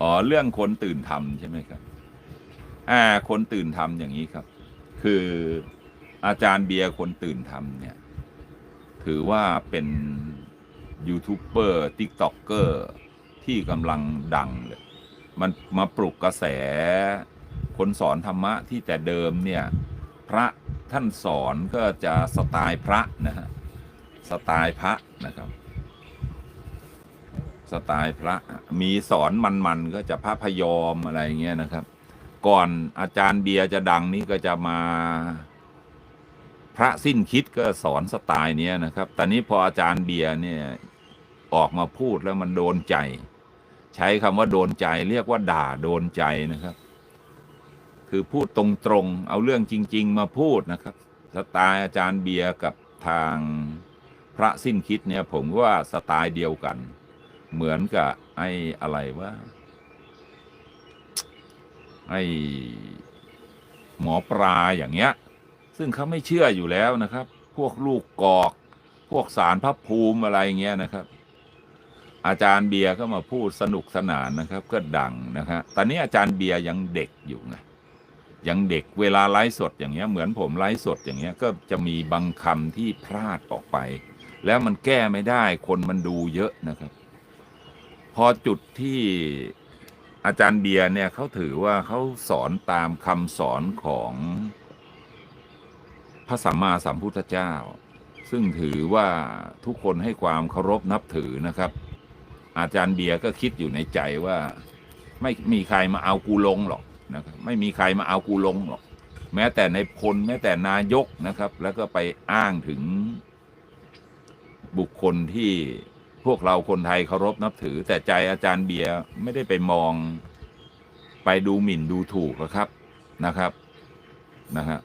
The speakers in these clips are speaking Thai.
อ๋อเรื่องคนตื่นทำใช่ไหมครับ อ่า คนตื่นทำอย่างนี้ครับ คืออาจารย์เบียร์คนตื่นทำเนี่ย ถือว่าเป็นยูทูบเบอร์ติ๊กต็อกเกอร์ที่กำลังดังเลย มันมาปลุกกระแส คนสอนธรรมะที่แต่เดิมเนี่ย พระท่านสอนก็จะสไตล์พระนะฮะ สไตล์พระนะครับ สไตล์พระ มีสอนมันๆก็จะพระพยอมอะไรอย่างเงี้ยนะครับ ก่อนอาจารย์เบียร์จะดังนี่ก็จะมาพระสิ้นคิดก็สอนสไตล์เนี้ยนะครับ ตอนนี้พออาจารย์เบียร์เนี่ยออกมาพูดแล้วมันโดนใจ ใช้คำว่าโดนใจเรียกว่าด่าโดนใจนะครับ คือพูดตรงๆเอาเรื่องจริง ๆ มาพูดนะครับ สไตล์อาจารย์เบียร์กับทางพระสิ้นคิดเนี่ยผมว่าสไตล์เดียวกัน เหมือนกับ ไอ้อะไรว่าไอ้หมอปลาอย่างเงี้ย ซึ่งเขาไม่เชื่ออยู่แล้วนะครับ พวกลูกกอก พวกสารพระภูมิอะไรเงี้ยนะครับ อาจารย์เบียร์ก็มาพูดสนุกสนานนะครับ ก็ดังนะครับตอนนี้อาจารย์เบียร์ยังเด็กอยู่ไงยังเด็กเวลาไลฟ์สดอย่างเงี้ย เหมือนผมไลฟ์สดอย่างเงี้ย ก็จะมีบางคำที่พลาดออกไป แล้วมันแก้ไม่ได้คนมันดูเยอะนะครับ อจุดที่อาจารย์เบียร์เนี่ยเขาถือว่าเขาสอนตามคำสอนของพระสัมมาสัมพุทธเจ้า ซึ่งถือว่าทุกคนให้ความเคารพนับถือนะครับ อาจารย์เบียร์ก็คิดอยู่ในใจว่า ไม่มีใครมาเอากูลงหรอกนะครับไม่มีใครมาเอากูลงหรอก แม้แต่ในพลแม้แต่นายกนะครับ แล้วก็ไปอ้างถึงบุคคลที่ พวกเราคนไทยเคารพนับถือ แต่ใจอาจารย์เบียร์ไม่ได้ไปมอง ไปดูหมิ่นดูถูกหรอกครับนะครับนะฮะ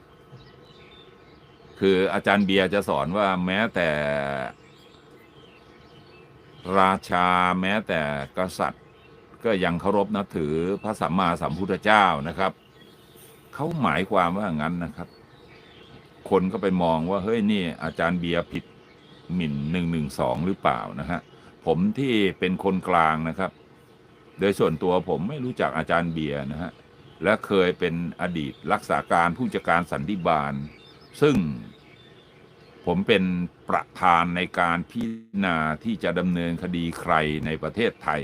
คืออาจารย์เบียร์จะสอนว่าแม้แต่ราชาแม้แต่กษัตริย์ ก็ยังเคารพนับถือพระสัมมาสัมพุทธเจ้านะครับ เขาหมายความว่างั้นนะครับ คนก็ไปมองว่าเฮ้ยนี่อาจารย์เบียร์ผิดหมิ่นหนึ่งหนึ่งสองหรือเปล่านะฮะ ผมที่เป็นคนกลางนะครับ โดยส่วนตัวผมไม่รู้จักอาจารย์เบียร์นะฮะ และเคยเป็นอดีตรักษาการผู้จัดการสันติบาล ซึ่งผมเป็นประธานในการพิจารณาที่จะดำเนินคดีใครในประเทศไทย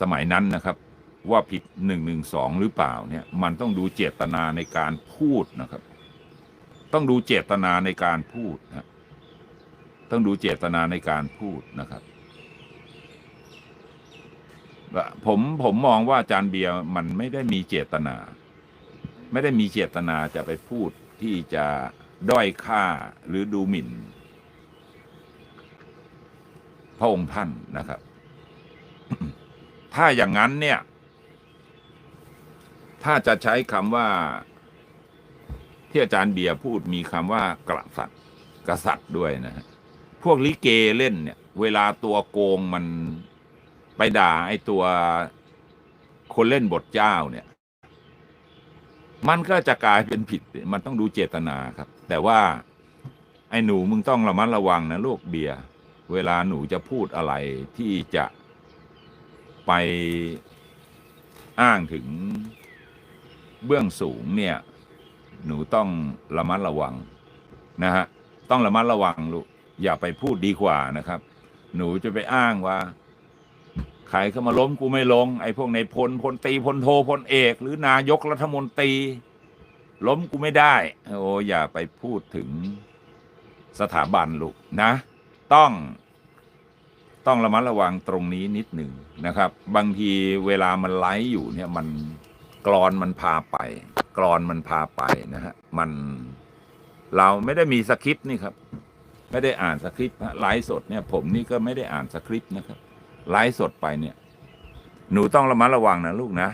สมัยนั้นนะครับ ว่าผิดหนึ่งหนึ่งสองหรือเปล่าเนี่ยมันต้องดูเจตนาในการพูดนะครับ ต้องดูเจตนาในการพูดนะต้องดูเจตนาในการพูดนะครับ ผมผมมองว่าอาจารย์เบียร์มันไม่ได้มีเจตนา ไม่ได้มีเจตนาจะไปพูดที่จะด้อยค่าหรือดูหมิ่น พระองค์ท่านนะครับ ถ้าอย่างนั้นเนี่ย ถ้าจะใช้คำว่า ที่อาจารย์เบียร์พูดมีคำว่ากษัตริย์กษัตริย์ด้วยนะฮะพวกลิเกเล่นเนี่ย เวลาตัวโกงมัน ไปด่าไอ้ตัวคนเล่นบทเจ้าเนี่ย มันก็จะกลายเป็นผิด มันต้องดูเจตนาครับ แต่ว่าไอ้หนูมึงต้องระมัดระวังนะลูกเบียร์เวลาหนูจะพูดอะไรที่จะไปอ้างถึงเบื้องสูงเนี่ย หนูต้องระมัดระวังนะฮะต้องระมัดระวังลูกอย่าไปพูดดีกว่านะครับ หนูจะไปอ้างว่า ใครเข้ามาล้มกูไม่ลง ไอ้พวกในพลพลตีพลโทพลเอก หรือนายกรัฐมนตรี ล้มกูไม่ได้ โอ้อย่าไปพูดถึงสถาบันลูกนะ ต้องต้องระมัดระวังตรงนี้นิดหนึ่งนะครับ บางทีเวลามันไลฟ์อยู่เนี่ยมันกรอนมันพาไป กรอนมันพาไปนะฮะมันเราไม่ได้มีสคริปต์นี่ครับ ไม่ได้อ่านสคริปต์ไลฟ์สดเนี่ย ผมนี่ก็ไม่ได้อ่านสคริปต์นะครับ ไลฟ์สดไปเนี่ย หนูต้องระมัดระวังนะลูกนะ